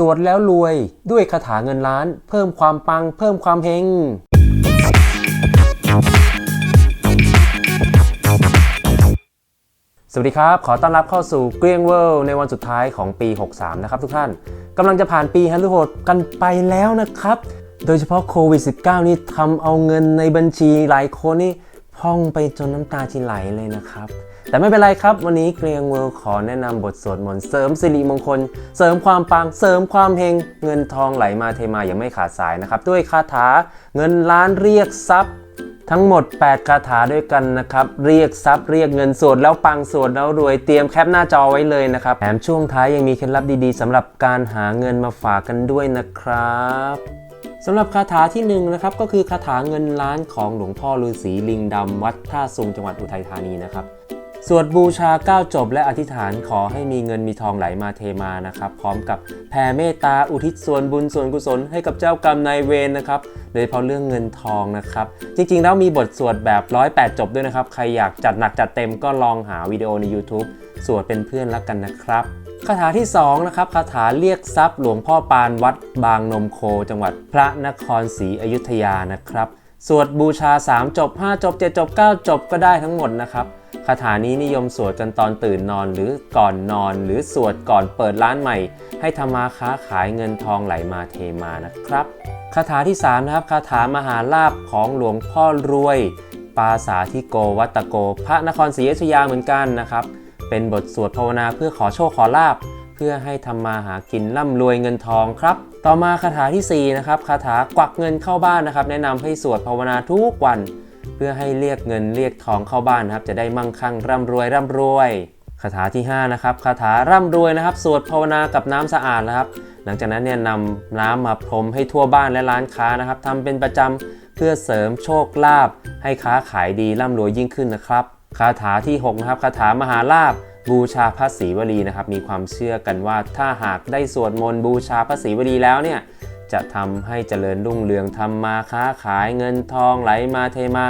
สวดแล้วรวยด้วยคาถาเงินล้าน เพิ่มความปัง เพิ่มความเฮงสวัสดีครับ ขอต้อนรับเข้าสู่เกรียงเวิลด์ในวันสุดท้ายของปี 63 นะครับทุกท่านกำลังจะผ่านปีฮันรุโหดกันไปแล้วนะครับ โดยเฉพาะโควิด -19 นี่ทำเอาเงินในบัญชีหลายคนนี่พองไปจนน้ำตาจิไหลเลยนะครับ แต่ไม่เป็นไรครับ วันนี้เกรียงเวิลด์ขอแนะนำบทสวดมนต์เสริมสิริมงคล เสริมความปังเสริมความเฮงเงินทองไหลมาเทมาอย่างไม่ขาดสายนะครับ ด้วยคาถาเงินล้านเรียกทรัพย์ ทั้งหมด 8 คาถาด้วยกันนะครับ เรียกทรัพย์เรียกเงินสวดแล้วปังสวดแล้วรวยเตรียมแคปหน้าจอไว้เลยนะครับแถมช่วงท้ายยังมีเคล็ดลับดีๆสำหรับการหาเงินมาฝากกันด้วยนะครับสำหรับคาถาที่1นงนะครับก็คือคาถาเงินล้านของหลวงพ่อฤาษีลิงดำวัดท่าซุงจังหวัดอุทัยธานีนะครับ สวดบูชาก้9จบและอธิษฐานขอให้มีเงินมีทองไหลมาเทมานะครับ พร้อมกับแผ่เมตตาอุทิศส่วนบุญส่วนกุศลให้กับเจ้ากรรมนายเวรนะครับโดยเฉพาะเรื่องเงินทองนะครับ จริงๆ แล้วมีบทสวดแบบ108จบด้วยนะครับ ใครอยากจัดหนักจัดเต็มก็ลองหาวิดีโอใน YouTube สวดเป็นเพื่อนรักกันนะครับคาถาที่2นะครับคาถาเรียกทรัพย์หลวงพ่อปานวัดบางนมโค จังหวัดพระนครศรีอยุธยานะครับ สวดบูชา 3 จบ 5 จบ 7 จบ 9 จบก็ได้ทั้งหมดนะครับ คาถานี้นิยมสวดกันตอนตื่นนอนหรือก่อนนอน หรือสวดก่อนเปิดร้านใหม่ ให้ทำมาค้าขายเงินทองไหลมาเทมานะครับคาถาที่3นะครับคาถามหาลาภของหลวงพ่อรวย ปาสาธิโกวัตโก พระนครศรีอยุธยาเหมือนกันนะครับ เป็นบทสวดภาวนาเพื่อขอโชคขอลาบเพื่อให้ทำมาหากินร่ำรวยเงินทองครับ ต่อมาคาถาทีสี่4นะครับคาถากวักเงินเข้าบ้านนะครับ แนะนำให้สวดภาวนาทุกวัน เพื่อให้เรียกเงินเรียกทองเข้าบ้านนะครับ จะได้มั่งคั่งร่ำรวยร่ำรวยคาถาที่5นะครับคาถาร่ำรวยนะครับ สวดภาวนากับน้ำสะอาดนะครับ หลังจากนั้นเนี่ยนำน้ำมาพรมให้ทั่วบ้านและร้านค้านะครับทำเป็นประจำเพื่อเสริมโชคลาภให้ค้าขายดีร่ำรวยยิ่งขึ้นนะครับคาถาที่6นะครับคาถามหาลาภบูชาพระศรีวลีนะครับ มีความเชื่อกันว่าถ้าหากได้สวดมนต์บูชาพระศรีวลีแล้วเนี่ย จะทำให้เจริญรุ่งเรืองทำมาค้าขายเงินทองไหลมาเทมา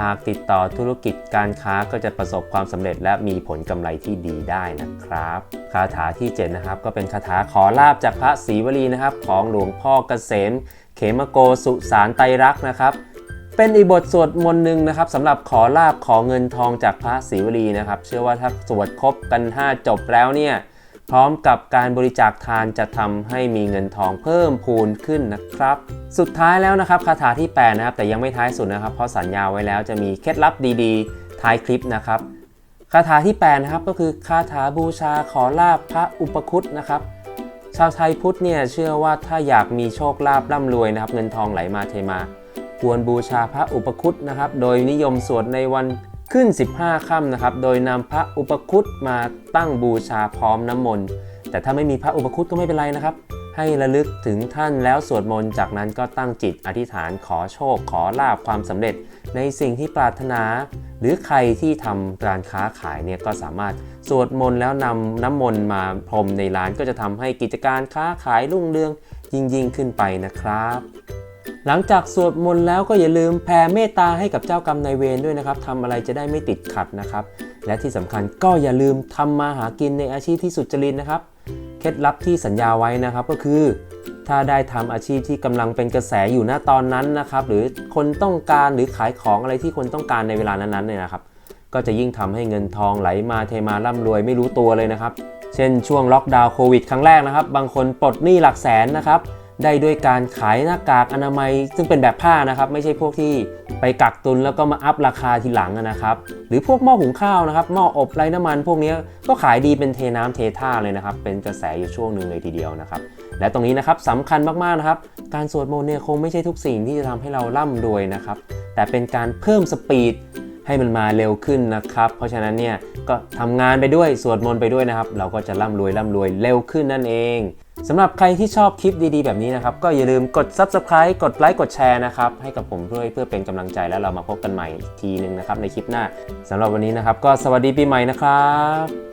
หากติดต่อธุรกิจการค้าก็จะประสบความสำเร็จและมีผลกำไรที่ดีได้นะครับ คาถาที่ 7 นะครับ ก็เป็นคาถาขอลาบจากพระศรีวลีนะครับ ของหลวงพ่อเกษม เขมโกสุสารไตรรักษ์นะครับเป็นอีบทสวดมนต์หนึ่งนะครับสำหรับขอลาบขอเงินทองจากพระศรีวลีนะครับ เชื่อว่าถ้าสวดครบกัน 5 จบแล้วเนี่ย พร้อมกับการบริจาคทานจะทำให้มีเงินทองเพิ่มพูนขึ้นนะครับ สุดท้ายแล้วนะครับคาถาที่ 8 นะครับ แต่ยังไม่ท้ายสุดนะครับ เพราะสัญญาไว้แล้วจะมีเคล็ดลับดีๆ ท้ายคลิปนะครับคาถาที่ 8 นะครับก็คือคาถาบูชาขอลาบพระอุปคุตนะครับ ชาวไทยพุทธเนี่ยเชื่อว่าถ้าอยากมีโชคลาภร่ำรวยนะครับ เงินทองไหลมาเทมา ควรบูชาพระอุปคุตนะครับ โดยนิยมสวดในวัน ขึ้น 15ค่ำนะครับ โดยนำพระอุปคุตมาตั้งบูชาพร้อมน้ำมนต์ แต่ถ้าไม่มีพระอุปคุตก็ไม่เป็นไรนะครับ ให้ระลึกถึงท่านแล้วสวดมนต์จากนั้นก็ตั้งจิตอธิษฐานขอโชค ขอลาบความสำเร็จ ในสิ่งที่ปรารถนา หรือใครที่ทำการค้าขายเนี่ยก็สามารถสวดมนต์แล้วนำน้ำมนต์มาพรมในร้านก็จะทำให้กิจการค้าขายรุ่งเรืองยิ่งยิ่งขึ้นไปนะครับ หลังจากสวดมนต์แล้วก็อย่าลืมแผ่เมตตาให้กับเจ้ากรรมนายเวรด้วยนะครับทำอะไรจะได้ไม่ติดขัดนะครับ และที่สำคัญก็อย่าลืมทำมาหากินในอาชีพที่สุจริตนะครับ เคล็ดลับที่สัญญาไว้นะครับก็คือ ถ้าได้ทำอาชีพที่กำลังเป็นกระแสอยู่ณตอนนั้นนะครับ หรือคนต้องการหรือขายของอะไรที่คนต้องการในเวลานั้นๆเนี่ยนะครับ ก็จะยิ่งทำให้เงินทองไหลมาเทมาร่ำรวยไม่รู้ตัวเลยนะครับ เช่นช่วงล็อกดาวน์โควิดครั้งแรกนะครับ บางคนปลดหนี้หลักแสนนะครับ ได้ด้วยการขายหน้ากากอนามัย ซึ่งเป็นแบบผ้านะครับ ไม่ใช่พวกที่ไปกักตุนแล้วก็มาอัพราคาทีหลังนะครับ หรือพวกหม้อหุงข้าวนะครับหม้ออบไร้น้ำมัน พวกนี้ก็ขายดีเป็นเทน้ำเทท่าเลยนะครับ เป็นกระแสอยู่ช่วงหนึ่งเลยทีเดียวนะครับ และตรงนี้นะครับสำคัญมากๆนะครับ การสวดมนต์เนี่ยคงไม่ใช่ทุกสิ่งที่จะทำให้เราร่ำรวยนะครับแต่เป็นการเพิ่มสปีด ให้มันมาเร็วขึ้นนะครับ เพราะฉะนั้นเนี่ยก็ทำงานไปด้วยสวดมนต์ไปด้วยนะครับ เราก็จะร่ำรวยร่ำรวยเร็วขึ้นนั่นเองสำหรับใครที่ชอบคลิปดีๆ แบบนี้นะครับ ก็อย่าลืมกด Subscribe กดไลค์กดแชร์นะครับ ให้กับผมด้วยเพื่อเป็นกำลังใจแล้วเรามาพบกันใหม่อีกทีหนึงนะครับในคลิปหน้าสำหรับวันนี้นะครับ ก็สวัสดีปีใหม่นะครับ